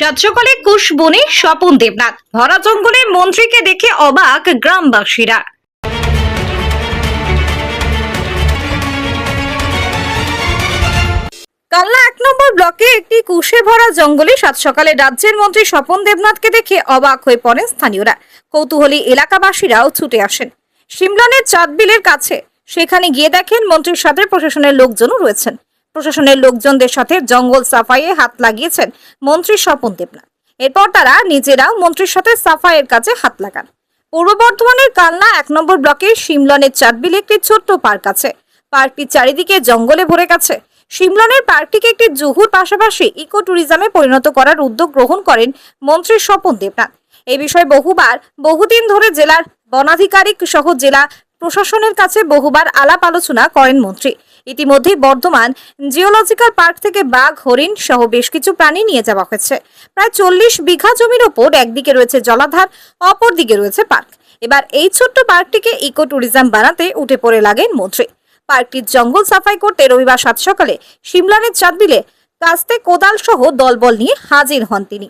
সাত কুশ বনে স্বপন দেবনাথ। ভরা জঙ্গলে মন্ত্রীকে দেখে অবাক গ্রামবাসীরা। কালনা এক নম্বর ব্লকে একটি কুশে ভরা জঙ্গলে সাত সকালে রাজ্যের মন্ত্রী স্বপন দেবনাথকে দেখে অবাক হয়ে পড়েন স্থানীয়রা। কৌতূহলী এলাকাবাসীরাও ছুটে আসেন। সিমলানের চাঁদবিলের কাছে সেখানে গিয়ে দেখেন মন্ত্রীর সাথে প্রশাসনের লোকজনও রয়েছেন। প্রশাসনের লোকজনদের সাথে জঙ্গল সাফাইয়ে হাত লাগিয়েছেন মন্ত্রী স্বপন দেবনাথ। এরপর তারা নিজেরাও মন্ত্রীর সাথে সাফাইয়ের কাজে হাত লাগান। পূর্ব বর্ধমানের কালনা এক নম্বর ব্লকের সিমলনের চাঁদবিলে একটি ছোট্ট পার্ক আছে। পার্কটির চারিদিকে জঙ্গলে ভরে গেছে। সিমলনের পার্কটিকে একটি জুহুর পাশাপাশি ইকো ট্যুরিজমে পরিণত করার উদ্যোগ গ্রহণ করেন মন্ত্রী স্বপন দেবনাথ। এই বিষয়ে বহুবার, বহুদিন ধরে জেলার বনাধিকারিক সহ জেলা প্রশাসনের কাছে বহুবার আলাপ আলোচনা করেন মন্ত্রী। ইতিমধ্যেই বর্ধমান জিওলজিক্যাল পার্ক থেকে বাঘ, হরিণ সহ বেশ কিছু প্রাণী নিয়ে যাওয়া হয়েছে। প্রায় চল্লিশ বিঘা জমির ওপর একদিকে রয়েছে জলাধার অপর দিকে রয়েছে পার্ক। এবার এই ছোট্ট পার্কটিকে ইকো ট্যুরিজম বানাতে উঠে পড়ে লাগেন মন্ত্রী। পার্কটির জঙ্গল সাফাই করতে রবিবার সাত সকালে সিমলানের চাঁদবিলে কাস্তে কোদাল সহ দলবল নিয়ে হাজির হন তিনি।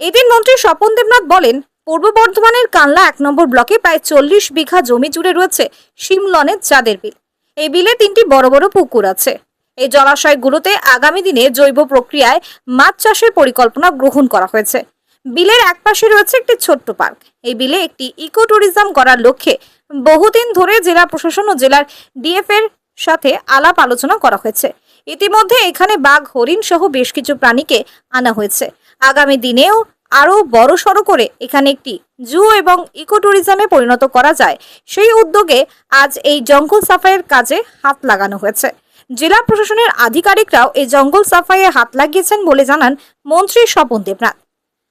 এদিন মন্ত্রী স্বপন দেবনাথ বলেন, পূর্ব বর্ধমানের কানলা এক নম্বর ব্লকে প্রায় চল্লিশ বিঘা জমি জুড়ে রয়েছে শিমলনের চাঁদের বিল। এই বিলে তিনটি বড় বড় পুকুর আছে। এই জলাশয়গুলোতে আগামী দিনে জৈব প্রক্রিয়ায় মাছ চাষের পরিকল্পনা গ্রহণ করা হয়েছে। বিলের একপাশে রয়েছে একটি ছোট্ট পার্ক। এই বিলে একটি ইকো ট্যুরিজম করার লক্ষ্যে বহুদিন ধরে জেলা প্রশাসন ও জেলার ডিএফ এর সাথে আলাপ আলোচনা করা হয়েছে। ইতিমধ্যে এখানে বাঘ হরিণ সহ বেশ কিছু প্রাণীকে আনা হয়েছে। আগামী দিনেও আরও বড় সড়ো করে এখানে একটি জু এবং ইকো ট্যুরিজমে পরিণত করা যায়। সেই উদ্যোগে আজ এই জঙ্গল সাফাইয়ের কাজে হাত লাগানো হয়েছে। জেলা প্রশাসনের আধিকারিকরাও এই জঙ্গল সাফাইয়ে হাত লাগিয়েছেন বলে জানান মন্ত্রী স্বপন দেবনাথ।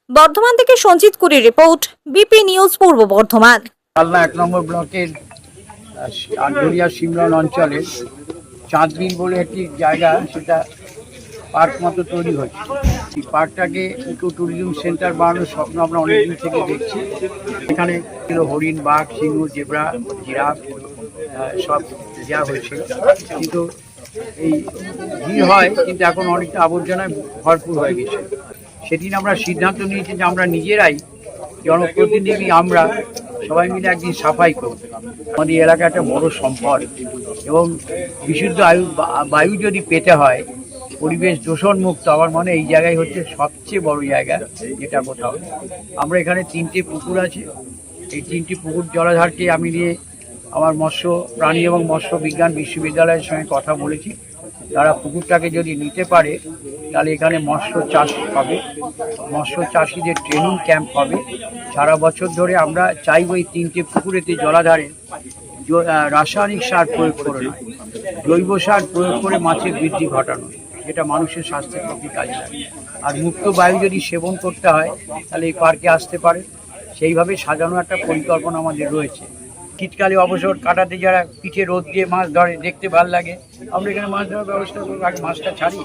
বর্ধমান থেকে Sanjit কুরির report, BP news, Purba Bardhaman. এক নম্বর ব্লকের আটঘরিয়া সিমরন অঞ্চলে চাঁদবিল বলে একটি জায়গা, সেটা পার্ক মতো তৈরি হচ্ছে এই পার্কটাকে ইকো ট্যুরিজম সেন্টার বানানোর স্বপ্ন আমরা অনেকদিন থেকে দেখছি। এখানে হরিণ, বাঘ, সিংহ, জেব্রা, জিরাফ সব দেওয়া হয়েছে। কিন্তু এই ভিড় হয়, কিন্তু এখন অনেকটা আবর্জনায় ভরপুর হয়ে গেছে। সেদিন আমরা সিদ্ধান্ত নিয়েছি যে আমরা নিজেরাই জনপ্রতিনিধি, আমরা সবাই মিলে একদিন সাফাই করব। আমাদের এলাকা একটা বড় সম্পদ এবং বিশুদ্ধ আয়ু বায়ু যদি পেতে হয় পরিবেশ দূষণ মুক্ত। আমার মনে এই জায়গায় হচ্ছে সবচেয়ে বড় জায়গা যেটা কোথাও। আমরা এখানে তিনটে পুকুর আছে। এই তিনটি পুকুর জলাধারকে আমি নিয়ে আমার মৎস্য প্রাণী এবং মৎস্য বিজ্ঞান বিশ্ববিদ্যালয়ের সঙ্গে কথা বলেছি। তারা পুকুরটাকে যদি নিতে পারে, তাহলে এখানে মৎস্য চাষ হবে। মৎস্য চাষিদের ট্রেনিং ক্যাম্প হবে। সারা বছর ধরে আমরা চাইব এই তিনটে পুকুরেতে জলাধারে রাসায়নিক সার প্রয়োগ করে নয় জৈব সার প্রয়োগ করে মাছের বৃদ্ধি ঘটানো যেটা মানুষের স্বাস্থ্যের প্রতি কাজে লাগে। আর মুক্ত বায়ু যদি সেবন করতে হয়, তাহলে এই পার্কে আসতে পারে। সেইভাবে সাজানো একটা পরিকল্পনা আমাদের রয়েছে। শীতকালে অবসর কাটাতে যারা পিঠে রোদ দিয়ে মাছ ধরে, দেখতে ভালো লাগে। আমরা এখানে মাছ ধরার ব্যবস্থা করব, আগে মাছটা ছাড়ি।